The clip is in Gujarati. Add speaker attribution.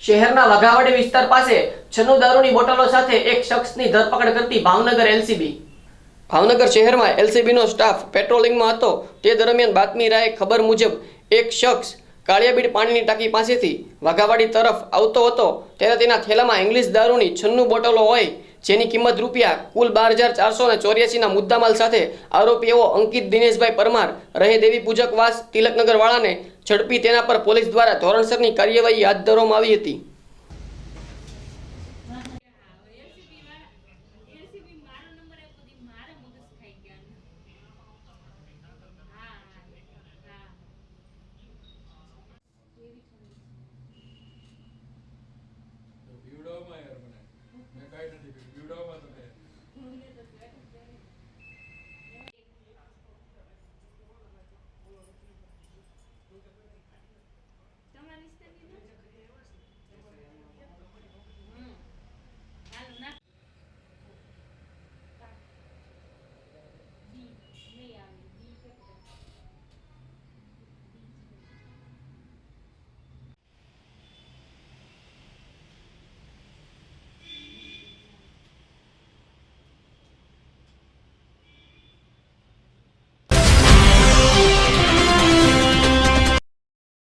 Speaker 1: શહેરના વાઘાવાડી વિસ્તાર પાસે છન્નું દારૂની બોટલો સાથે એક શખ્સની ધરપકડ કરતી ભાવનગર એલસીબી. ભાવનગર શહેરમાં એલસીબીનો સ્ટાફ પેટ્રોલિંગમાં હતો. તે દરમિયાન બાતમી રાય ખબર મુજબ એક શખ્સ કાળિયાબીડ પાણીની ટાંકી પાસેથી વાઘાવાડી તરફ આવતો હતો. ત્યારે તેના થેલામાં ઇંગ્લિશ દારૂની છન્નું બોટલો હોય જેની કિંમત રૂપિયા કુલ બાર હજાર ચારસો ને ચોર્યાસીના મુદ્દામાલ સાથે આરોપીઓ અંકિત દિનેશભાઈ પરમાર, રહે દેવી પૂજકવાસ તિલકનગર વાળાને ઝડપી તેના પર પોલીસ દ્વારા ધોરણસરની કાર્યવાહી હાથ ધરવામાં આવી હતી.